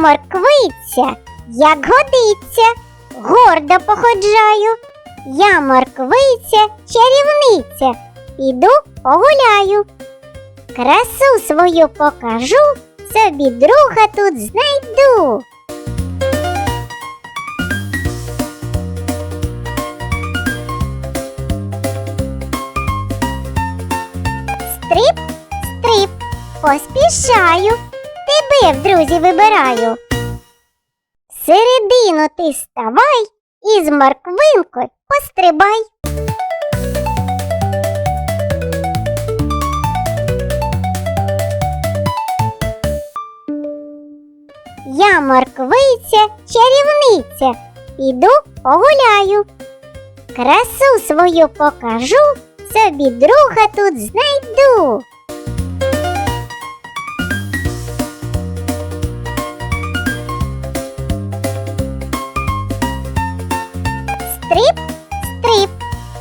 морквиця, як годиться, гордо походжаю. Я морквиця, чарівниця, іду погуляю. Красу свою покажу, собі друга тут знайду. Стрип, стрип, поспішаю, тебе в друзі вибираю. Середину ти ставай і з морквинкою пострибай. Я морквиця, чарівниця, іду погуляю. Красу свою покажу, собі друга тут знайду.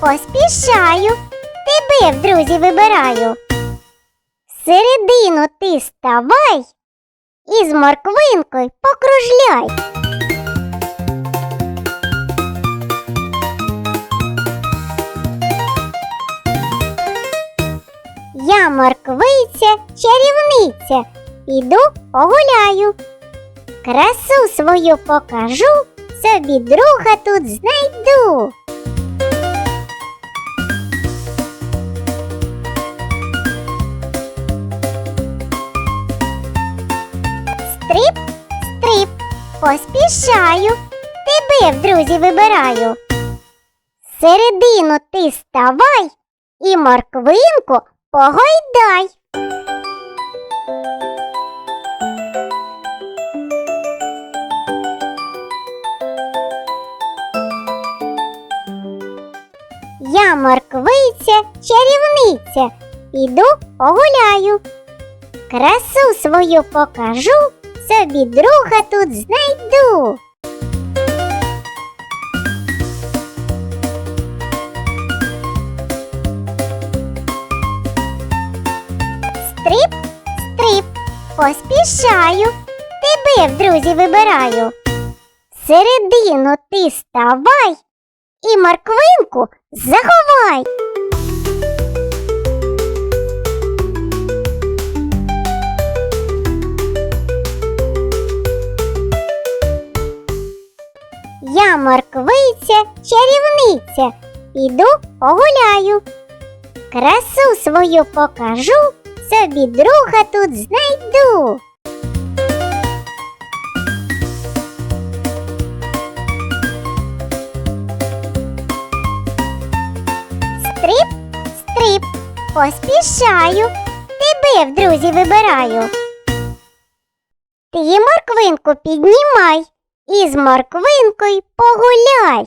Поспішаю, тебе в друзі вибираю. Середину ти ставай і з морквинкою покружляй. Я морквиця, чарівниця, іду погуляю. Красу свою покажу, собі друга тут знайду. Поспішаю, тебе в друзі вибираю. Середину ти ставай і морквинку погойдай. Я морквиця, чарівниця, іду погуляю. Красу свою покажу, собі друга тут знайду. Стрип, стрип, поспішаю, тебе в друзі вибираю. Середину ти ставай і морквинку заховай. Я морквиця, чарівниця, іду погуляю. Красу свою покажу, собі друга тут знайду. Стрип, стрип, поспішаю, тебе в друзі вибираю. Ти морквинку піднімай і з морквинкою погуляй.